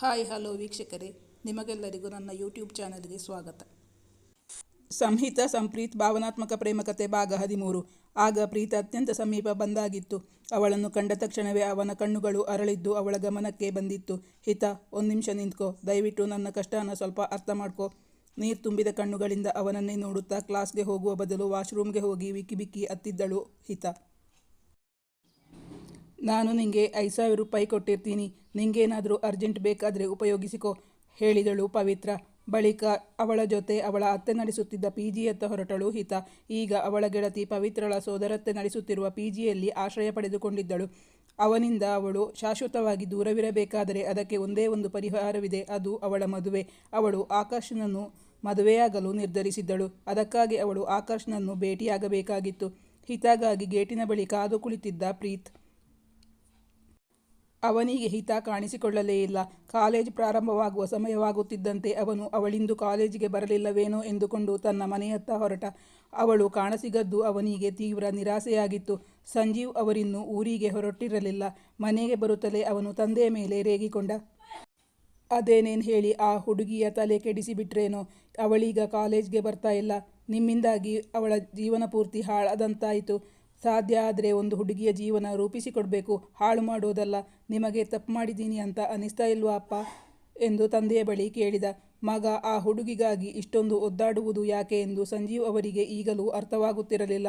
Hi, hello ವೀಕ್ಷಕರೇ. ನಿಮಗೆಲ್ಲರಿಗೂ ನನ್ನ ಯೂಟ್ಯೂಬ್ ಚಾನಲ್ಗೆ ಸ್ವಾಗತ. ಸಂಹಿತ, ಸಂಪ್ರೀತ್, ಭಾವನಾತ್ಮಕ ಪ್ರೇಮಕತೆ ಭಾಗ ಹದಿಮೂರು. ಆಗ ಪ್ರೀತ ಅತ್ಯಂತ ಸಮೀಪ ಬಂದಾಗಿತ್ತು. ಅವಳನ್ನು ಕಂಡ ತಕ್ಷಣವೇ ಅವನ ಕಣ್ಣುಗಳು ಅರಳಿದ್ದು ಅವಳ ಗಮನಕ್ಕೆ ಬಂದಿತ್ತು. ಹಿತ, ಒಂದು ನಿಮಿಷ ನಿಂತ್ಕೋ. ದಯವಿಟ್ಟು ನನ್ನ ಕಷ್ಟನ ಸ್ವಲ್ಪ ಅರ್ಥ ಮಾಡ್ಕೋ. ನೀರು ತುಂಬಿದ ಕಣ್ಣುಗಳಿಂದ ಅವನನ್ನೇ ನೋಡುತ್ತಾ ಕ್ಲಾಸ್ಗೆ ಹೋಗುವ ಬದಲು ವಾಶ್ರೂಮ್ಗೆ ಹೋಗಿ ವಿಕ್ಕಿ ಬಿಕ್ಕಿ ಅತ್ತಿದ್ದಳು ಹಿತ. ನಾನು ನಿಂಗೆ ಐದು ಸಾವಿರ ರೂಪಾಯಿ ಕೊಟ್ಟಿರ್ತೀನಿ. ನಿಂಗೇನಾದರೂ ಅರ್ಜೆಂಟ್ ಬೇಕಾದರೆ ಉಪಯೋಗಿಸಿಕೋ, ಹೇಳಿದಳು ಪವಿತ್ರ. ಬಳಿಕ ಅವಳ ಜೊತೆ ಅವಳ ಅತ್ತೆ ನಡೆಸುತ್ತಿದ್ದ ಪಿ ಜಿಯತ್ತ ಹೊರಟಳು ಹಿತ. ಈಗ ಅವಳ ಗೆಳತಿ ಪವಿತ್ರಳ ಸೋದರತ್ತೆ ನಡೆಸುತ್ತಿರುವ ಪಿ ಜಿಯಲ್ಲಿ ಆಶ್ರಯ ಪಡೆದುಕೊಂಡಿದ್ದಳು. ಅವನಿಂದ ಅವಳು ಶಾಶ್ವತವಾಗಿ ದೂರವಿರಬೇಕಾದರೆ ಅದಕ್ಕೆ ಒಂದೇ ಒಂದು ಪರಿಹಾರವಿದೆ, ಅದು ಅವಳ ಮದುವೆ. ಅವಳು ಆಕಾಶನನ್ನು ಮದುವೆಯಾಗಲು ನಿರ್ಧರಿಸಿದ್ದಳು. ಅದಕ್ಕಾಗಿ ಅವಳು ಆಕಾಶ್ನನ್ನು ಭೇಟಿಯಾಗಬೇಕಾಗಿತ್ತು. ಹಿತಗಾಗಿ ಗೇಟಿನ ಬಳಿ ಕಾದು ಕುಳಿತಿದ್ದ ಪ್ರೀತ್. ಅವನಿಗೆ ಹಿತ ಕಾಣಿಸಿಕೊಳ್ಳಲೇ ಇಲ್ಲ. ಕಾಲೇಜ್ ಪ್ರಾರಂಭವಾಗುವ ಸಮಯವಾಗುತ್ತಿದ್ದಂತೆ ಅವನು ಅವಳಿಂದು ಕಾಲೇಜಿಗೆ ಬರಲಿಲ್ಲವೇನೋ ಎಂದುಕೊಂಡು ತನ್ನ ಮನೆಯತ್ತ ಹೊರಟ. ಅವಳು ಕಾಣಸಿಗದ್ದು ಅವನಿಗೆ ತೀವ್ರ ನಿರಾಸೆಯಾಗಿತ್ತು. ಸಂಜೀವ್ ಅವರಿನ್ನೂ ಊರಿಗೆ ಹೊರಟಿರಲಿಲ್ಲ. ಮನೆಗೆ ಬರುತ್ತಲೇ ಅವನು ತಂದೆಯ ಮೇಲೆ ರೇಗಿಕೊಂಡ. ಅದೇನೇನು ಹೇಳಿ ಆ ಹುಡುಗಿಯ ತಲೆ ಕೆಡಿಸಿಬಿಟ್ರೇನೋ? ಅವಳೀಗ ಕಾಲೇಜ್ಗೆ ಬರ್ತಾ ಇಲ್ಲ. ನಿಮ್ಮಿಂದಾಗಿ ಅವಳ ಜೀವನ ಪೂರ್ತಿ ಹಾಳಾದಂತಾಯಿತು. ಸಾಧ್ಯ ಆದರೆ ಒಂದು ಹುಡುಗಿಯ ಜೀವನ ರೂಪಿಸಿಕೊಡಬೇಕು. ಹಾಳು ಮಾಡೋದಲ್ಲ. ನಿಮಗೆ ತಪ್ಪು ಮಾಡಿದ್ದೀನಿ ಅಂತ ಅನಿಸ್ತಾ ಇಲ್ವಾ ಅಪ್ಪ? ಎಂದು ತಂದೆಯ ಬಳಿ ಕೇಳಿದ. ಮಗ ಆ ಹುಡುಗಿಗಾಗಿ ಇಷ್ಟೊಂದು ಒದ್ದಾಡುವುದು ಯಾಕೆ ಎಂದು ಸಂಜೀವ್ ಅವರಿಗೆ ಈಗಲೂ ಅರ್ಥವಾಗುತ್ತಿರಲಿಲ್ಲ.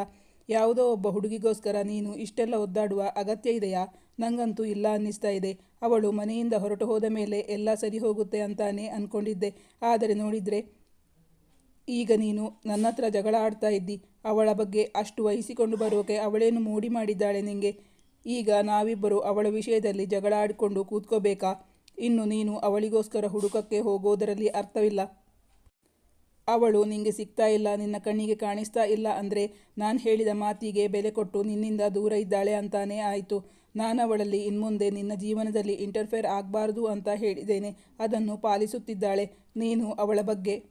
ಯಾವುದೋ ಒಬ್ಬ ಹುಡುಗಿಗೋಸ್ಕರ ನೀನು ಇಷ್ಟೆಲ್ಲ ಒದ್ದಾಡುವ ಅಗತ್ಯ ಇದೆಯಾ? ನಂಗಂತೂ ಇಲ್ಲ ಅನ್ನಿಸ್ತಾ ಇದೆ. ಅವಳು ಮನೆಯಿಂದ ಹೊರಟು ಹೋದ ಮೇಲೆ ಎಲ್ಲ ಸರಿ ಹೋಗುತ್ತೆ ಅಂತಾನೆ ಅಂದ್ಕೊಂಡಿದ್ದೆ ಆದರೆ ನೋಡಿದರೆ ಈಗ ನೀನು ನನ್ನ ಹತ್ರ ಜಗಳ ಆಡ್ತಾ ಇದ್ದಿ. ಅವಳ ಬಗ್ಗೆ ಅಷ್ಟು ವಹಿಸಿಕೊಂಡು ಬರೋಕೆ ಅವಳೇನು ಮೋಡಿ ಮಾಡಿದ್ದಾಳೆ ನಿಂಗೆ? ಈಗ ನಾವಿಬ್ಬರು ಅವಳ ವಿಷಯದಲ್ಲಿ ಜಗಳಾಡಿಕೊಂಡು ಕೂತ್ಕೋಬೇಕಾ? ಇನ್ನು ನೀನು ಅವಳಿಗೋಸ್ಕರ ಹುಡುಕಕ್ಕೆ ಹೋಗೋದರಲ್ಲಿ ಅರ್ಥವಿಲ್ಲ. ಅವಳು, ನಿಂಗೆ ಸಿಗ್ತಾ ಇಲ್ಲ, ನಿನ್ನ ಕಣ್ಣಿಗೆ ಕಾಣಿಸ್ತಾ ಇಲ್ಲ ಅಂದರೆ ನಾನು ಹೇಳಿದ ಮಾತಿಗೆ ಬೆಲೆ ಕೊಟ್ಟು ನಿನ್ನಿಂದ ದೂರ ಇದ್ದಾಳೆ ಅಂತಾನೇ ಆಯಿತು. ನಾನು ಅವಳಲ್ಲಿ ಇನ್ಮುಂದೆ ನಿನ್ನ ಜೀವನದಲ್ಲಿ ಇಂಟರ್ಫೇರ್ ಆಗಬಾರ್ದು ಅಂತ ಹೇಳಿದ್ದೇನೆ. ಅದನ್ನು ಪಾಲಿಸುತ್ತಿದ್ದಾಳೆ. ನೀನು ಅವಳ ಬಗ್ಗೆ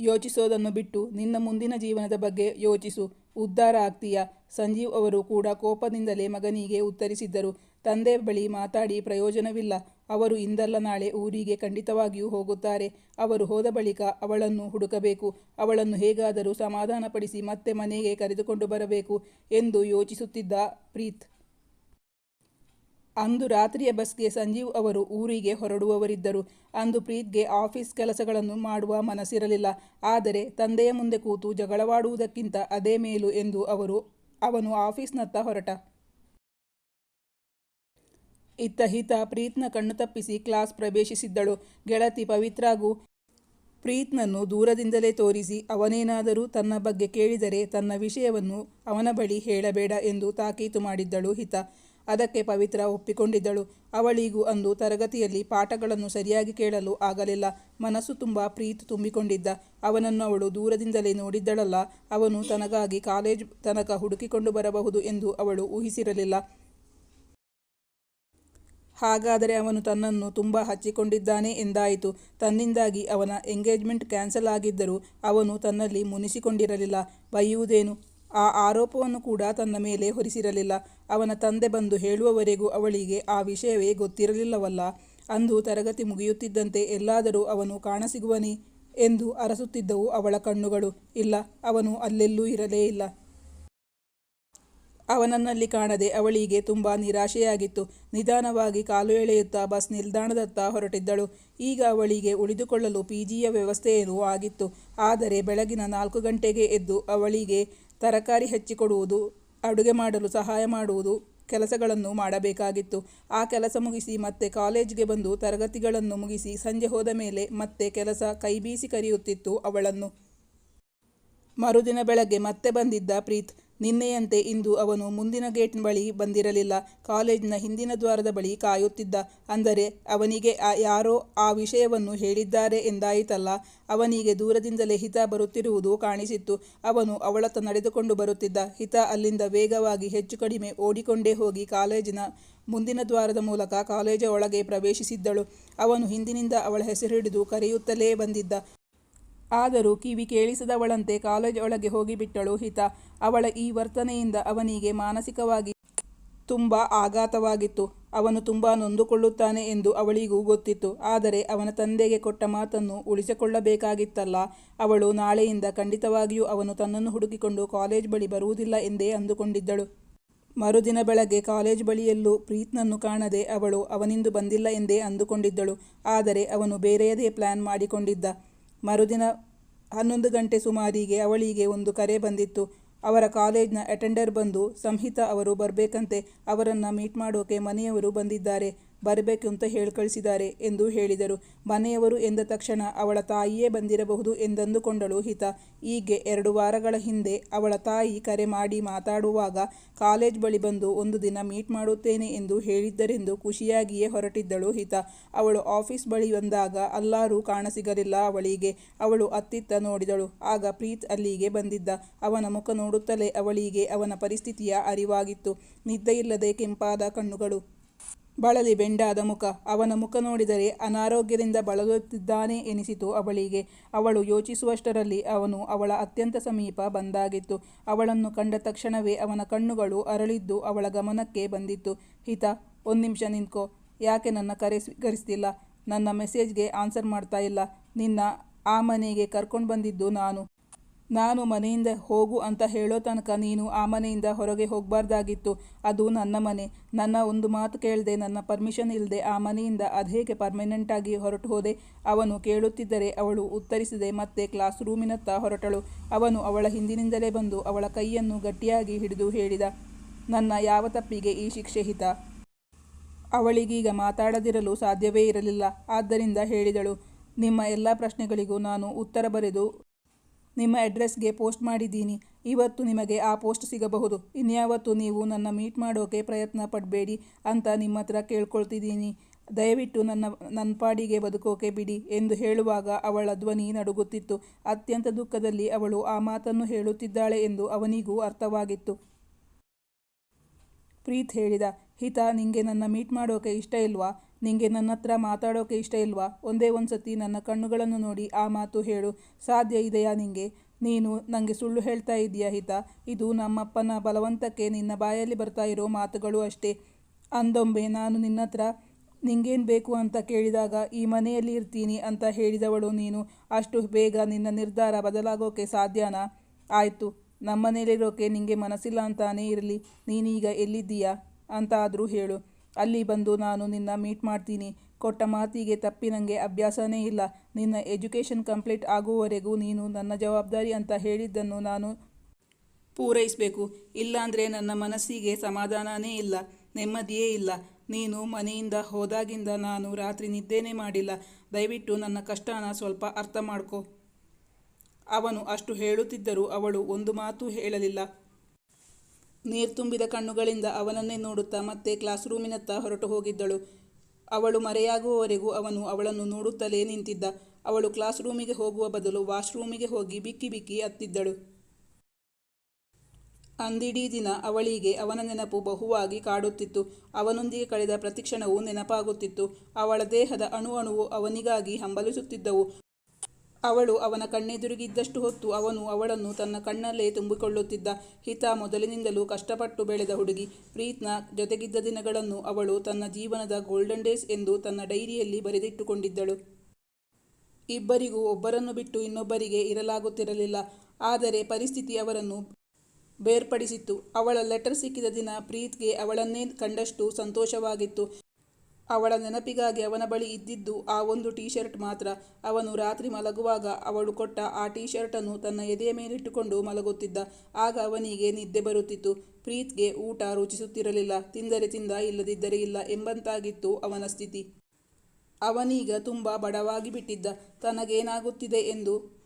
ಯೋಚಿಸೋದನ್ನು ಬಿಟ್ಟು ನಿನ್ನ ಮುಂದಿನ ಜೀವನದ ಬಗ್ಗೆ ಯೋಚಿಸು. ಉದ್ಧಾರ ಆಗ್ತೀಯ? ಸಂಜೀವ್ ಅವರು ಕೂಡ ಕೋಪದಿಂದಲೇ ಮಗನಿಗೆ ಉತ್ತರಿಸಿದ್ದರು. ತಂದೆ ಬಳಿ ಮಾತಾಡಿ ಪ್ರಯೋಜನವಿಲ್ಲ. ಅವರು ಇಂದಲ್ಲ ನಾಳೆ ಊರಿಗೆ ಖಂಡಿತವಾಗಿಯೂ ಹೋಗುತ್ತಾರೆ. ಅವರು ಹೋದ ಬಳಿಕ ಅವಳನ್ನು ಹುಡುಕಬೇಕು. ಅವಳನ್ನು ಹೇಗಾದರೂ ಸಮಾಧಾನಪಡಿಸಿ ಮತ್ತೆ ಮನೆಗೆ ಕರೆದುಕೊಂಡು ಬರಬೇಕು ಎಂದು ಯೋಚಿಸುತ್ತಿದ್ದ ಪ್ರೀತ್. ಅಂದು ರಾತ್ರಿಯ ಬಸ್ಗೆ ಸಂಜೀವ್ ಅವರು ಊರಿಗೆ ಹೊರಡುವವರಿದ್ದರು. ಅಂದು ಪ್ರೀತ್ಗೆ ಆಫೀಸ್ ಕೆಲಸಗಳನ್ನು ಮಾಡುವ ಮನಸ್ಸಿರಲಿಲ್ಲ. ಆದರೆ ತಂದೆಯ ಮುಂದೆ ಕೂತು ಜಗಳವಾಡುವುದಕ್ಕಿಂತ ಅದೇ ಮೇಲು ಎಂದು ಅವರು, ಅವನು ಆಫೀಸ್ನತ್ತ ಹೊರಟ. ಇತ್ತ ಹಿತ ಪ್ರೀತ್ನ ಕಣ್ಣು ತಪ್ಪಿಸಿ ಕ್ಲಾಸ್ ಪ್ರವೇಶಿಸಿದ್ದಳು. ಗೆಳತಿ ಪವಿತ್ರಾಗೂ ಪ್ರೀತ್ನನ್ನು ದೂರದಿಂದಲೇ ತೋರಿಸಿ ಅವನೇನಾದರೂ ತನ್ನ ಬಗ್ಗೆ ಕೇಳಿದರೆ ತನ್ನ ವಿಷಯವನ್ನು ಅವನ ಬಳಿ ಹೇಳಬೇಡ ಎಂದು ತಾಕೀತು ಮಾಡಿದ್ದಳು ಹಿತ. ಅದಕ್ಕೆ ಪವಿತ್ರ ಒಪ್ಪಿಕೊಂಡಿದ್ದಳು. ಅವಳಿಗೂ ಅಂದು ತರಗತಿಯಲ್ಲಿ ಪಾಠಗಳನ್ನು ಸರಿಯಾಗಿ ಕೇಳಲು ಆಗಲಿಲ್ಲ. ಮನಸ್ಸು ತುಂಬ ಪ್ರೀತಿ ತುಂಬಿಕೊಂಡಿದ್ದ. ಅವನನ್ನು ಅವಳು ದೂರದಿಂದಲೇ ನೋಡಿದ್ದಳಲ್ಲ. ಅವನು ತನಗಾಗಿ ಕಾಲೇಜ್ ತನಕ ಹುಡುಕಿಕೊಂಡು ಬರಬಹುದು ಎಂದು ಅವಳು ಊಹಿಸಿರಲಿಲ್ಲ. ಹಾಗಾದರೆ ಅವನು ತನ್ನನ್ನು ತುಂಬ ಹಚ್ಚಿಕೊಂಡಿದ್ದಾನೆ ಎಂದಾಯಿತು. ತನ್ನಿಂದಾಗಿ ಅವನ ಎಂಗೇಜ್ಮೆಂಟ್ ಕ್ಯಾನ್ಸಲ್ ಆಗಿದ್ದರೂ ಅವನು ತನ್ನಲ್ಲಿ ಮುನಿಸಿಕೊಂಡಿರಲಿಲ್ಲ. ಬೈಯುವುದೇನು? ಆ ಆರೋಪವನ್ನು ಕೂಡ ತನ್ನ ಮೇಲೆ ಹೊರಿಸಿರಲಿಲ್ಲ. ಅವನ ತಂದೆ ಬಂದು ಹೇಳುವವರೆಗೂ ಅವಳಿಗೆ ಆ ವಿಷಯವೇ ಗೊತ್ತಿರಲಿಲ್ಲವಲ್ಲ. ಅಂದು ತರಗತಿ ಮುಗಿಯುತ್ತಿದ್ದಂತೆ ಎಲ್ಲಾದರೂ ಅವನು ಕಾಣಸಿಗುವನೇ ಎಂದು ಅರಸುತ್ತಿದ್ದವು ಅವಳ ಕಣ್ಣುಗಳು. ಇಲ್ಲ, ಅವನು ಅಲ್ಲೆಲ್ಲೂ ಇರಲೇ ಇಲ್ಲ. ಅವನನ್ನಲ್ಲಿ ಕಾಣದೆ ಅವಳಿಗೆ ತುಂಬ ನಿರಾಶೆಯಾಗಿತ್ತು. ನಿಧಾನವಾಗಿ ಕಾಲು ಎಳೆಯುತ್ತಾ ಬಸ್ ನಿಲ್ದಾಣದತ್ತ ಹೊರಟಿದ್ದಳು. ಈಗ ಅವಳಿಗೆ ಉಳಿದುಕೊಳ್ಳಲು ಪಿ ಜಿಯ ವ್ಯವಸ್ಥೆಯೇನೂ ಆಗಿತ್ತು. ಆದರೆ ಬೆಳಗಿನ ನಾಲ್ಕು ಗಂಟೆಗೆ ಎದ್ದು ಅವಳಿಗೆ ತರಕಾರಿ ಹೆಚ್ಚಿಕೊಡುವುದು, ಅಡುಗೆ ಮಾಡಲು ಸಹಾಯ ಮಾಡುವುದು ಕೆಲಸಗಳನ್ನು ಮಾಡಬೇಕಾಗಿತ್ತು. ಆ ಕೆಲಸ ಮುಗಿಸಿ ಮತ್ತೆ ಕಾಲೇಜ್ಗೆ ಬಂದು ತರಗತಿಗಳನ್ನು ಮುಗಿಸಿ ಸಂಜೆ ಹೋದ ಮೇಲೆ ಮತ್ತೆ ಕೆಲಸ ಕೈಬೀಸಿ ಕರೆಯುತ್ತಿತ್ತು ಅವಳನ್ನು. ಮರುದಿನ ಬೆಳಗ್ಗೆ ಮತ್ತೆ ಬಂದಿದ್ದ ಪ್ರೀತ್ ನಿನ್ನೆಯಂತೆ ಇಂದು ಅವನು ಮುಂದಿನ ಗೇಟ್ ಬಳಿ ಬಂದಿರಲಿಲ್ಲ. ಕಾಲೇಜಿನ ಹಿಂದಿನ ದ್ವಾರದ ಬಳಿ ಕಾಯುತ್ತಿದ್ದ. ಅಂದರೆ ಅವನಿಗೆ ಯಾರೋ ಆ ವಿಷಯವನ್ನು ಹೇಳಿದ್ದಾರೆ ಎಂದಾಯಿತಲ್ಲ. ಅವನಿಗೆ ದೂರದಿಂದಲೇ ಹಿತ ಬರುತ್ತಿರುವುದು ಕಾಣಿಸಿತ್ತು. ಅವನು ಅವಳತ್ತ ನಡೆದುಕೊಂಡು ಬರುತ್ತಿದ್ದ. ಹಿತ ಅಲ್ಲಿಂದ ವೇಗವಾಗಿ ಹೆಚ್ಚು ಕಡಿಮೆ ಓಡಿಕೊಂಡೇ ಹೋಗಿ ಕಾಲೇಜಿನ ಮುಂದಿನ ದ್ವಾರದ ಮೂಲಕ ಕಾಲೇಜ ಒಳಗೆ ಪ್ರವೇಶಿಸಿದ್ದಳು. ಅವನು ಹಿಂದಿನಿಂದ ಅವಳ ಹೆಸರು ಹಿಡಿದು ಕರೆಯುತ್ತಲೇ ಬಂದಿದ್ದ. ಆದರೂ ಕಿವಿ ಕೇಳಿಸದವಳಂತೆ ಕಾಲೇಜ್ ಒಳಗೆ ಹೋಗಿಬಿಟ್ಟಳು ಹಿತ. ಅವಳ ಈ ವರ್ತನೆಯಿಂದ ಅವನಿಗೆ ಮಾನಸಿಕವಾಗಿ ತುಂಬ ಆಘಾತವಾಗಿತ್ತು. ಅವನು ತುಂಬ ನೊಂದುಕೊಳ್ಳುತ್ತಾನೆ ಎಂದು ಅವಳಿಗೂ ಗೊತ್ತಿತ್ತು. ಆದರೆ ಅವನ ತಂದೆಗೆ ಕೊಟ್ಟ ಮಾತನ್ನು ಉಳಿಸಿಕೊಳ್ಳಬೇಕಾಗಿತ್ತಲ್ಲ. ಅವಳು ನಾಳೆಯಿಂದ ಖಂಡಿತವಾಗಿಯೂ ಅವನು ತನ್ನನ್ನು ಹುಡುಕಿಕೊಂಡು ಕಾಲೇಜ್ ಬಳಿ ಬರುವುದಿಲ್ಲ ಎಂದೇ ಅಂದುಕೊಂಡಿದ್ದಳು. ಮರುದಿನ ಬೆಳಗ್ಗೆ ಕಾಲೇಜ್ ಬಳಿಯಲ್ಲೂ ಪ್ರೀತ್ನನ್ನು ಕಾಣದೆ ಅವಳು ಅವನಿಂದು ಬಂದಿಲ್ಲ ಎಂದೇ ಅಂದುಕೊಂಡಿದ್ದಳು. ಆದರೆ ಅವನು ಬೇರೆಯದೇ ಪ್ಲ್ಯಾನ್ ಮಾಡಿಕೊಂಡಿದ್ದ. ಮರುದಿನ ಹನ್ನೊಂದು ಗಂಟೆ ಸುಮಾರಿಗೆ ಅವಳಿಗೆ ಒಂದು ಕರೆ ಬಂದಿತ್ತು. ಅವರ ಕಾಲೇಜ್ನ ಅಟೆಂಡರ್ ಬಂದು ಸಂಹಿತಾ ಅವರು ಬರಬೇಕಂತೆ ಅವರನ್ನು ಮೀಟ್ ಮಾಡೋಕೆ ಮನೆಯವರು ಬಂದಿದ್ದಾರೆ. ಬರಬೇಕು ಅಂತ ಹೇಳಿ ಕಳಿಸಿದ್ದಾರೆ ಎಂದು ಹೇಳಿದರು. ಮನೆಯವರು ಎಂದ ತಕ್ಷಣ ಅವಳ ತಾಯಿಯೇ ಬಂದಿರಬಹುದು ಎಂದಂದುಕೊಂಡಳು ಹಿತ. ಹೀಗೆ ಎರಡು ವಾರಗಳ ಹಿಂದೆ ಅವಳ ತಾಯಿ ಕರೆ ಮಾಡಿ ಮಾತಾಡುವಾಗ ಕಾಲೇಜ್ ಬಳಿ ಬಂದು ಒಂದು ದಿನ ಮೀಟ್ ಮಾಡುತ್ತೇನೆ ಎಂದು ಹೇಳಿದ್ದರೆಂದು ಖುಷಿಯಾಗಿಯೇ ಹೊರಟಿದ್ದಳು ಹಿತ. ಅವಳು ಆಫೀಸ್ ಬಳಿ ಬಂದಾಗ ಅಲ್ಲಾರೂ ಕಾಣಸಿಗಲಿಲ್ಲ ಅವಳಿಗೆ. ಅವಳು ಅತ್ತಿತ್ತ ನೋಡಿದಳು. ಆಗ ಪ್ರೀತ್ ಅಲ್ಲಿಗೆ ಬಂದಿದ್ದ. ಅವನ ಮುಖ ನೋಡುತ್ತಲೇ ಅವಳಿಗೆ ಅವನ ಪರಿಸ್ಥಿತಿಯ ಅರಿವಾಗಿತ್ತು. ನಿದ್ದೆಯಿಲ್ಲದೆ ಕೆಂಪಾದ ಕಣ್ಣುಗಳು ಬಳಲಿ ಬೆಂಡಾದ ಮುಖ. ಅವನ ಮುಖ ನೋಡಿದರೆ ಅನಾರೋಗ್ಯದಿಂದ ಬಳಲುತ್ತಿದ್ದಾನೆ ಎನಿಸಿತು ಅವಳಿಗೆ. ಅವಳು ಯೋಚಿಸುವಷ್ಟರಲ್ಲಿ ಅವನು ಅವಳ ಅತ್ಯಂತ ಸಮೀಪ ಬಂದಾಗಿತ್ತು. ಅವಳನ್ನು ಕಂಡ ತಕ್ಷಣವೇ ಅವನ ಕಣ್ಣುಗಳು ಅರಳಿದ್ದು ಅವಳ ಗಮನಕ್ಕೆ ಬಂದಿತ್ತು. ಹಿತ, ಒಂದು ನಿಮಿಷ ನಿಂತ್ಕೋ. ಯಾಕೆ ನನ್ನ ಕರೆ ಸ್ವೀಕರಿಸ್ತಿಲ್ಲ? ನನ್ನ ಮೆಸೇಜ್ಗೆ ಆನ್ಸರ್ ಮಾಡ್ತಾ ಇಲ್ಲ. ನಿನ್ನ ಆ ಮನೆಗೆ ಕರ್ಕೊಂಡು ಬಂದಿದ್ದು ನಾನು. ನಾನು ಮನೆಯಿಂದ ಹೋಗು ಅಂತ ಹೇಳೋ ತನಕ ನೀನು ಆ ಮನೆಯಿಂದ ಹೊರಗೆ ಹೋಗಬಾರ್ದಾಗಿತ್ತು. ಅದು ನನ್ನ ಮನೆ. ನನ್ನ ಒಂದು ಮಾತು ಕೇಳದೆ, ನನ್ನ ಪರ್ಮಿಷನ್ ಇಲ್ಲದೆ ಆ ಮನೆಯಿಂದ ಅದೇಕೆ ಪರ್ಮನೆಂಟಾಗಿ ಹೊರಟು ಹೋದೆ? ಅವನು ಕೇಳುತ್ತಿದ್ದರೆ ಅವಳು ಉತ್ತರಿಸಿದೆ, ಮತ್ತೆ ಕ್ಲಾಸ್ ರೂಮಿನತ್ತ ಹೊರಟಳು. ಅವನು ಅವಳ ಹಿಂದಿನಿಂದಲೇ ಬಂದು ಅವಳ ಕೈಯನ್ನು ಗಟ್ಟಿಯಾಗಿ ಹಿಡಿದು ಹೇಳಿದ, ನನ್ನ ಯಾವ ತಪ್ಪಿಗೆ ಈ ಶಿಕ್ಷೆ ಹಿತ? ಅವಳಿಗೀಗ ಮಾತಾಡದಿರಲು ಸಾಧ್ಯವೇ ಇರಲಿಲ್ಲ. ಆದ್ದರಿಂದ ಹೇಳಿದಳು, ನಿಮ್ಮ ಎಲ್ಲ ಪ್ರಶ್ನೆಗಳಿಗೂ ನಾನು ಉತ್ತರ ಬರೆದು ನಿಮ್ಮ ಅಡ್ರೆಸ್ಗೆ ಪೋಸ್ಟ್ ಮಾಡಿದ್ದೀನಿ. ಇವತ್ತು ನಿಮಗೆ ಆ ಪೋಸ್ಟ್ ಸಿಗಬಹುದು. ಇನ್ಯಾವತ್ತು ನೀವು ನನ್ನ ಮೀಟ್ ಮಾಡೋಕೆ ಪ್ರಯತ್ನ ಪಡಬೇಡಿ ಅಂತ ನಿಮ್ಮ ಹತ್ರ ಕೇಳ್ಕೊಳ್ತಿದ್ದೀನಿ. ದಯವಿಟ್ಟು ನನ್ನ ನನ್ನ ಪಾಡಿಗೆ ಬದುಕೋಕೆ ಬಿಡಿ ಎಂದು ಹೇಳುವಾಗ ಅವಳ ಧ್ವನಿ ನಡುಗುತ್ತಿತ್ತು. ಅತ್ಯಂತ ದುಃಖದಲ್ಲಿ ಅವಳು ಆ ಮಾತನ್ನು ಹೇಳುತ್ತಿದ್ದಾಳೆ ಎಂದು ಅವನಿಗೂ ಅರ್ಥವಾಗಿತ್ತು. ಪ್ರೀತ್ ಹೇಳಿದ, ಹಿತ, ನಿಂಗೆ ನನ್ನ ಮೀಟ್ ಮಾಡೋಕೆ ಇಷ್ಟ ಇಲ್ವಾ? ನಿಂಗೆ ನನ್ನ ಹತ್ರ ಮಾತಾಡೋಕೆ ಇಷ್ಟ ಇಲ್ವಾ? ಒಂದೇ ಒಂದು ಸತಿ ನನ್ನ ಕಣ್ಣುಗಳನ್ನು ನೋಡಿ ಆ ಮಾತು ಹೇಳು. ಸಾಧ್ಯ ಇದೆಯಾ ನಿಂಗೆ? ನೀನು ನನಗೆ ಸುಳ್ಳು ಹೇಳ್ತಾ ಇದೆಯಾ ಹಿತ? ಇದು ನಮ್ಮಪ್ಪನ ಬಲವಂತಕ್ಕೆ ನಿನ್ನ ಬಾಯಲ್ಲಿ ಬರ್ತಾ ಇರೋ ಮಾತುಗಳು ಅಷ್ಟೇ. ಅಂದೊಮ್ಮೆ ನಾನು ನಿನ್ನ ಹತ್ರ ನಿಂಗೇನು ಬೇಕು ಅಂತ ಕೇಳಿದಾಗ, ಈ ಮನೆಯಲ್ಲಿ ಇರ್ತೀನಿ ಅಂತ ಹೇಳಿದವಳು ನೀನು. ಅಷ್ಟು ಬೇಗ ನಿನ್ನ ನಿರ್ಧಾರ ಬದಲಾಗೋಕೆ ಸಾಧ್ಯನಾ? ಆಯಿತು, ನಮ್ಮನೇಲಿರೋಕೆ ನಿಂಗೆ ಮನಸ್ಸಿಲ್ಲ ಅಂತಾನೇ ಇರಲಿ. ನೀನೀಗ ಎಲ್ಲಿದ್ದೀಯಾ? ಅಂತ ಆದರೂ ಹೇಳು. ಅಲ್ಲಿ ಬಂದು ನಾನು ನಿನ್ನ ಮೀಟ್ ಮಾಡ್ತೀನಿ. ಕೊಟ್ಟ ಮಾತಿಗೆ ತಪ್ಪಿ ನನಗೆ ಅಭ್ಯಾಸನೇ ಇಲ್ಲ. ನಿನ್ನ ಎಜುಕೇಷನ್ ಕಂಪ್ಲೀಟ್ ಆಗುವವರೆಗೂ ನೀನು ನನ್ನ ಜವಾಬ್ದಾರಿ ಅಂತ ಹೇಳಿದ್ದನ್ನು ನಾನು ಪೂರೈಸಬೇಕು. ಇಲ್ಲಾಂದರೆ ನನ್ನ ಮನಸ್ಸಿಗೆ ಸಮಾಧಾನನೇ ಇಲ್ಲ. ನೆಮ್ಮದಿಯೇ ಇಲ್ಲ. ನೀನು ಮನೆಯಿಂದ ಹೋದಾಗಿಂದ ನಾನು ರಾತ್ರಿ ನಿದ್ದೇನೆ ಮಾಡಿಲ್ಲ. ದಯವಿಟ್ಟು ನನ್ನ ಕಷ್ಟನ ಸ್ವಲ್ಪ ಅರ್ಥ ಮಾಡ್ಕೋ. ಅವನು ಅಷ್ಟು ಹೇಳುತ್ತಿದ್ದರೂ ಅವಳು ಒಂದು ಮಾತು ಹೇಳಲಿಲ್ಲ. ನೀರು ತುಂಬಿದ ಕಣ್ಣುಗಳಿಂದ ಅವನನ್ನೇ ನೋಡುತ್ತಾ ಮತ್ತೆ ಕ್ಲಾಸ್ ರೂಮಿನತ್ತ ಹೊರಟು ಹೋಗಿದ್ದಳು. ಅವಳು ಮರೆಯಾಗುವವರೆಗೂ ಅವನು ಅವಳನ್ನು ನೋಡುತ್ತಲೇ ನಿಂತಿದ್ದ. ಅವಳು ಕ್ಲಾಸ್ ರೂಮಿಗೆ ಹೋಗುವ ಬದಲು ವಾಶ್ರೂಮಿಗೆ ಹೋಗಿ ಬಿಕ್ಕಿ ಬಿಕ್ಕಿ ಅತ್ತಿದ್ದಳು. ಅಂದಿಡೀ ದಿನ ಅವಳಿಗೆ ಅವನ ನೆನಪು ಬಹುವಾಗಿ ಕಾಡುತ್ತಿತ್ತು. ಅವನೊಂದಿಗೆ ಕಳೆದ ಪ್ರತಿಕ್ಷಣವೂ ನೆನಪಾಗುತ್ತಿತ್ತು. ಅವಳ ದೇಹದ ಅಣು ಅಣುವು ಅವನಿಗಾಗಿ ಹಂಬಲಿಸುತ್ತಿದ್ದವು. ಅವಳು ಅವನ ಕಣ್ಣೆದುರುಗಿದ್ದಷ್ಟು ಹೊತ್ತು ಅವನು ಅವಳನ್ನು ತನ್ನ ಕಣ್ಣಲ್ಲೇ ತುಂಬಿಕೊಳ್ಳುತ್ತಿದ್ದ. ಹಿತ ಮೊದಲಿನಿಂದಲೂ ಕಷ್ಟಪಟ್ಟು ಬೆಳೆದ ಹುಡುಗಿ. ಪ್ರೀತ್ನ ಜೊತೆಗಿದ್ದ ದಿನಗಳನ್ನು ಅವಳು ತನ್ನ ಜೀವನದ ಗೋಲ್ಡನ್ ಡೇಸ್ ಎಂದು ತನ್ನ ಡೈರಿಯಲ್ಲಿ ಬರೆದಿಟ್ಟುಕೊಂಡಿದ್ದಳು. ಇಬ್ಬರಿಗೂ ಒಬ್ಬರನ್ನು ಬಿಟ್ಟು ಇನ್ನೊಬ್ಬರಿಗೆ ಇರಲಾಗುತ್ತಿರಲಿಲ್ಲ. ಆದರೆ ಪರಿಸ್ಥಿತಿ ಅವರನ್ನು ಬೇರ್ಪಡಿಸಿತ್ತು. ಅವಳ ಲೆಟರ್ ಸಿಕ್ಕಿದ ದಿನ ಪ್ರೀತ್ಗೆ ಅವಳನ್ನೇ ಕಂಡಷ್ಟು ಸಂತೋಷವಾಗಿತ್ತು. ಅವಳ ನೆನಪಿಗಾಗಿ ಅವನ ಬಳಿ ಇದ್ದಿದ್ದು ಆ ಒಂದು ಟೀ ಶರ್ಟ್ ಮಾತ್ರ. ಅವನು ರಾತ್ರಿ ಮಲಗುವಾಗ ಅವಳು ಕೊಟ್ಟ ಆ ಟೀ ಶರ್ಟನ್ನು ತನ್ನ ಎದೆಯ ಮೇಲಿಟ್ಟುಕೊಂಡು ಮಲಗುತ್ತಿದ್ದ. ಆಗ ಅವನಿಗೆ ನಿದ್ದೆ ಬರುತ್ತಿತ್ತು. ಪ್ರೀತ್ಗೆ ಊಟ ರುಚಿಸುತ್ತಿರಲಿಲ್ಲ. ತಿಂದರೆ ತಿಂದ ಇಲ್ಲದಿದ್ದರೆ ಇಲ್ಲ ಎಂಬಂತಾಗಿತ್ತು ಅವನ ಸ್ಥಿತಿ. ಅವನೀಗ ತುಂಬ ಬಡವಾಗಿ ಬಿಟ್ಟಿದ್ದ. ತನಗೇನಾಗುತ್ತಿದೆ ಎಂದು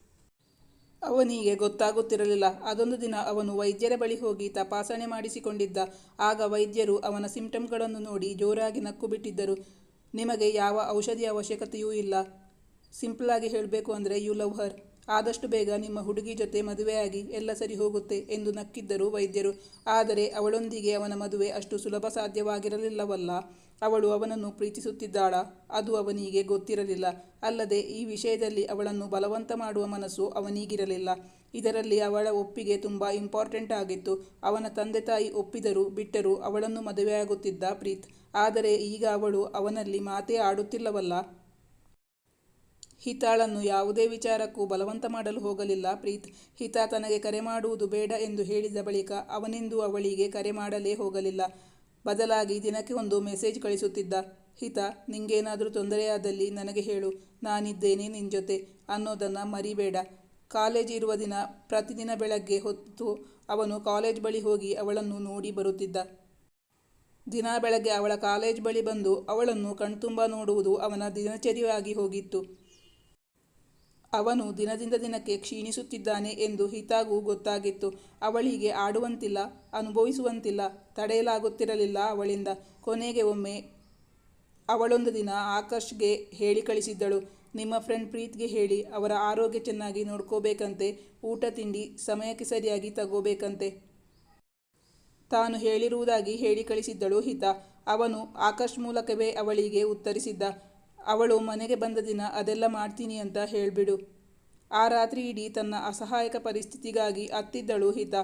ಅವನಿಗೆ ಗೊತ್ತಾಗುತ್ತಿರಲಿಲ್ಲ. ಅದೊಂದು ದಿನ ಅವನು ವೈದ್ಯರ ಬಳಿ ಹೋಗಿ ತಪಾಸಣೆ ಮಾಡಿಸಿಕೊಂಡಿದ್ದ. ಆಗ ವೈದ್ಯರು ಅವನ ಸಿಂಪ್ಟಮ್ಗಳನ್ನು ನೋಡಿ ಜೋರಾಗಿ ನಕ್ಕು ಬಿಟ್ಟಿದ್ದರು ನಿಮಗೆ ಯಾವ ಔಷಧಿಯ ಅವಶ್ಯಕತೆಯೂ ಇಲ್ಲ. ಸಿಂಪಲಾಗಿ ಹೇಳಬೇಕು ಅಂದರೆ ಯು ಲವ್ ಹರ್. ಆದಷ್ಟು ಬೇಗ ನಿಮ್ಮ ಹುಡುಗಿ ಜೊತೆ ಮದುವೆಯಾಗಿ ಎಲ್ಲ ಸರಿ ಹೋಗುತ್ತೆ ಎಂದು ನಕ್ಕಿದ್ದರು ವೈದ್ಯರು. ಆದರೆ ಅವಳೊಂದಿಗೆ ಅವನ ಮದುವೆ ಅಷ್ಟು ಸುಲಭ ಸಾಧ್ಯವಾಗಿರಲಿಲ್ಲವಲ್ಲ. ಅವಳು ಅವನನ್ನು ಪ್ರೀತಿಸುತ್ತಿದ್ದಾಳ, ಅದು ಅವನಿಗೆ ಗೊತ್ತಿರಲಿಲ್ಲ. ಅಲ್ಲದೆ ಈ ವಿಷಯದಲ್ಲಿ ಅವಳನ್ನು ಬಲವಂತ ಮಾಡುವ ಮನಸ್ಸು ಅವನಿಗಿರಲಿಲ್ಲ. ಇದರಲ್ಲಿ ಅವಳ ಒಪ್ಪಿಗೆ ತುಂಬ ಇಂಪಾರ್ಟೆಂಟ್ ಆಗಿತ್ತು. ಅವನ ತಂದೆ ತಾಯಿ ಒಪ್ಪಿದರು ಬಿಟ್ಟರೂ ಅವಳನ್ನು ಮದುವೆಯಾಗುತ್ತಿದ್ದ ಪ್ರೀತ್. ಆದರೆ ಈಗ ಅವಳು ಅವನಲ್ಲಿ ಮಾತೇ ಆಡುತ್ತಿಲ್ಲವಲ್ಲ. ಹಿತಾಳನ್ನು ಯಾವುದೇ ವಿಚಾರಕ್ಕೂ ಬಲವಂತ ಮಾಡಲು ಹೋಗಲಿಲ್ಲ ಪ್ರೀತ್. ಹಿತಾ ತನಗೆ ಕರೆ ಮಾಡುವುದು ಬೇಡ ಎಂದು ಹೇಳಿದ ಬಳಿಕ ಅವನೆಂದೂ ಅವಳಿಗೆ ಕರೆ ಮಾಡಲೇ ಹೋಗಲಿಲ್ಲ. ಬದಲಾಗಿ ದಿನಕ್ಕೆ ಒಂದು ಮೆಸೇಜ್ ಕಳಿಸುತ್ತಿದ್ದ. ಹಿತ, ನಿಂಗೇನಾದರೂ ತೊಂದರೆಯಾದಲ್ಲಿ ನನಗೆ ಹೇಳು. ನಾನಿದ್ದೇನೆ ನಿನ್ನ ಜೊತೆ ಅನ್ನೋದನ್ನು ಮರಿಬೇಡ. ಕಾಲೇಜ್ ಇರುವ ದಿನ, ಪ್ರತಿದಿನ ಬೆಳಗ್ಗೆ ಹೊತ್ತು ಅವನು ಕಾಲೇಜ್ ಬಳಿ ಹೋಗಿ ಅವಳನ್ನು ನೋಡಿ ಬರುತ್ತಿದ್ದ. ದಿನ ಬೆಳಗ್ಗೆ ಅವಳ ಕಾಲೇಜ್ ಬಳಿ ಬಂದು ಅವಳನ್ನು ಕಣ್ತುಂಬ ನೋಡುವುದು ಅವನ ದಿನಚರಿಯಾಗಿ ಹೋಗಿತ್ತು. ಅವನು ದಿನದಿಂದ ದಿನಕ್ಕೆ ಕ್ಷೀಣಿಸುತ್ತಿದ್ದಾನೆ ಎಂದು ಹಿತಾಗೂ ಗೊತ್ತಾಗಿತ್ತು. ಅವಳಿಗೆ ಆಡುವಂತಿಲ್ಲ, ಅನುಭವಿಸುವಂತಿಲ್ಲ, ತಡೆಯಲಾಗುತ್ತಿರಲಿಲ್ಲ ಅವಳಿಂದ. ಕೊನೆಗೆ ಒಮ್ಮೆ ಅವಳೊಂದು ದಿನ ಆಕರ್ಷ್ಗೆ ಹೇಳಿ ಕಳಿಸಿದ್ದಳು. ನಿಮ್ಮ ಫ್ರೆಂಡ್ ಪ್ರೀತ್ಗೆ ಹೇಳಿ, ಅವರ ಆರೋಗ್ಯ ಚೆನ್ನಾಗಿ ನೋಡ್ಕೋಬೇಕಂತೆ, ಊಟ ತಿಂಡಿ ಸಮಯಕ್ಕೆ ಸರಿಯಾಗಿ ತಗೋಬೇಕಂತೆ. ತಾನು ಹೇಳಿರುವುದಾಗಿ ಹೇಳಿ ಕಳಿಸಿದ್ದಳು ಹಿತ. ಅವನು ಆಕಾಶ್ ಮೂಲಕವೇ ಅವಳಿಗೆ ಉತ್ತರಿಸಿದ್ದ. ಅವಳು ಮನೆಗೆ ಬಂದ ದಿನ ಅದೆಲ್ಲ ಮಾಡ್ತೀನಿ ಅಂತ ಹೇಳ್ಬಿಡು. ಆ ರಾತ್ರಿ ಇಡೀ ತನ್ನ ಅಸಹಾಯಕ ಪರಿಸ್ಥಿತಿಗಾಗಿ ಅತ್ತಿದ್ದಳು ಹಿತ.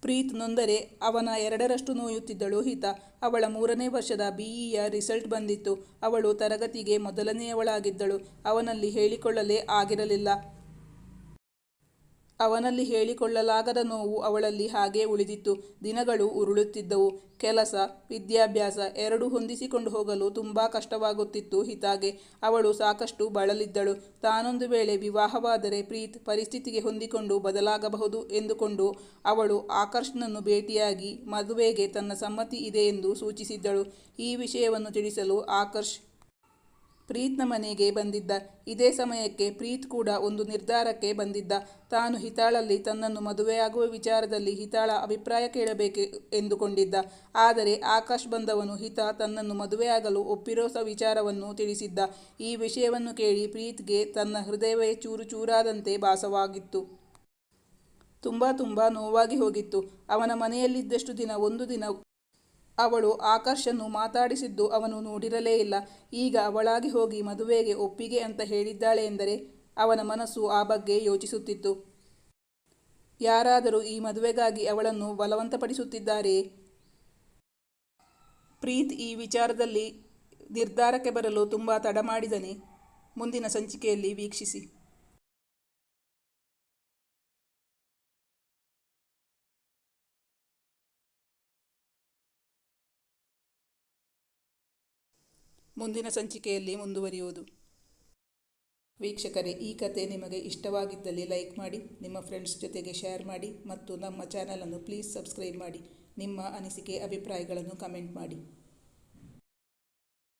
ಪ್ರೀತ್ ನೊಂದರೆ ಅವನ ಎರಡರಷ್ಟು ನೋಯುತ್ತಿದ್ದಳು ಹಿತ. ಅವಳ ಮೂರನೇ ವರ್ಷದ ಬಿಇಯ ರಿಸಲ್ಟ್ ಬಂದಿತ್ತು. ಅವಳು ತರಗತಿಗೆ ಮೊದಲನೆಯವಳಾಗಿದ್ದಳು. ಅವನಲ್ಲಿ ಹೇಳಿಕೊಳ್ಳಲೇ ಆಗಿರಲಿಲ್ಲ. ಅವನಲ್ಲಿ ಹೇಳಿಕೊಳ್ಳಲಾಗದ ನೋವು ಅವಳಲ್ಲಿ ಹಾಗೇ ಉಳಿದಿತ್ತು. ದಿನಗಳು ಉರುಳುತ್ತಿದ್ದವು. ಕೆಲಸ, ವಿದ್ಯಾಭ್ಯಾಸ ಎರಡೂ ಹೊಂದಿಸಿಕೊಂಡು ಹೋಗಲು ತುಂಬ ಕಷ್ಟವಾಗುತ್ತಿತ್ತು ಹಿತಾಗೆ. ಅವಳು ಸಾಕಷ್ಟು ಬಳಲಿದ್ದಳು. ತಾನೊಂದು ವೇಳೆ ವಿವಾಹವಾದರೆ ಪ್ರೀತ್ ಪರಿಸ್ಥಿತಿಗೆ ಹೊಂದಿಕೊಂಡು ಬದಲಾಗಬಹುದು ಎಂದುಕೊಂಡು ಅವಳು ಆಕರ್ಷ್ನನ್ನು ಭೇಟಿಯಾಗಿ ಮದುವೆಗೆ ತನ್ನ ಸಮ್ಮತಿ ಇದೆ ಎಂದು ಸೂಚಿಸಿದ್ದಳು. ಈ ವಿಷಯವನ್ನು ತಿಳಿಸಲು ಆಕರ್ಷ್ ಪ್ರೀತ್ನ ಮನೆಗೆ ಬಂದಿದ್ದ. ಇದೇ ಸಮಯಕ್ಕೆ ಪ್ರೀತ್ ಕೂಡ ಒಂದು ನಿರ್ಧಾರಕ್ಕೆ ಬಂದಿದ್ದ. ತಾನು ಹಿತಾಳಲ್ಲಿ ತನ್ನನ್ನು ಮದುವೆಯಾಗುವ ವಿಚಾರದಲ್ಲಿ ಹಿತಾಳ ಅಭಿಪ್ರಾಯ ಕೇಳಬೇಕು ಎಂದುಕೊಂಡಿದ್ದ. ಆದರೆ ಆಕಾಶ್ ಬಂದವನು ಹಿತ ತನ್ನನ್ನು ಮದುವೆಯಾಗಲು ಒಪ್ಪಿರೋಸ ವಿಚಾರವನ್ನು ತಿಳಿಸಿದ್ದ. ಈ ವಿಷಯವನ್ನು ಕೇಳಿ ಪ್ರೀತ್ಗೆ ತನ್ನ ಹೃದಯವೇ ಚೂರು ಚೂರಾದಂತೆ ಭಾಸವಾಗಿತ್ತು. ತುಂಬ ತುಂಬ ನೋವಾಗಿ ಹೋಗಿತ್ತು. ಅವನ ಮನೆಯಲ್ಲಿದ್ದಷ್ಟು ದಿನ ಒಂದು ದಿನ ಅವಳು ಆಕರ್ಷನ್ನು ಮಾತಾಡಿಸಿದ್ದು ಅವನು ನೋಡಿರಲೇ ಇಲ್ಲ. ಈಗ ಅವಳಾಗಿ ಹೋಗಿ ಮದುವೆಗೆ ಒಪ್ಪಿಗೆ ಅಂತ ಹೇಳಿದ್ದಾಳೆ ಎಂದರೆ ಅವನ ಮನಸ್ಸು ಆ ಬಗ್ಗೆ ಯೋಚಿಸುತ್ತಿತ್ತು. ಯಾರಾದರೂ ಈ ಮದುವೆಗಾಗಿ ಅವಳನ್ನು ಬಲವಂತಪಡಿಸುತ್ತಿದ್ದಾರೆಯೇ? ಪ್ರೀತ್ ಈ ವಿಚಾರದಲ್ಲಿ ನಿರ್ಧಾರಕ್ಕೆ ಬರಲು ತುಂಬ ತಡ ಮಾಡಿದನೆ. ಮುಂದಿನ ಸಂಚಿಕೆಯಲ್ಲಿ ವೀಕ್ಷಿಸಿ. ಮುಂದಿನ ಸಂಚಿಕೆಯಲ್ಲಿ ಮುಂದುವರಿಯುವುದು. ವೀಕ್ಷಕರೇ, ಈ ಕತೆ ನಿಮಗೆ ಇಷ್ಟವಾಗಿದ್ದಲ್ಲಿ ಲೈಕ್ ಮಾಡಿ, ನಿಮ್ಮ ಫ್ರೆಂಡ್ಸ್ ಜೊತೆಗೆ ಶೇರ್ ಮಾಡಿ ಮತ್ತು ನಮ್ಮ ಚಾನಲನ್ನು ಪ್ಲೀಸ್ ಸಬ್ಸ್ಕ್ರೈಬ್ ಮಾಡಿ. ನಿಮ್ಮ ಅನಿಸಿಕೆ, ಅಭಿಪ್ರಾಯಗಳನ್ನು ಕಮೆಂಟ್ ಮಾಡಿ.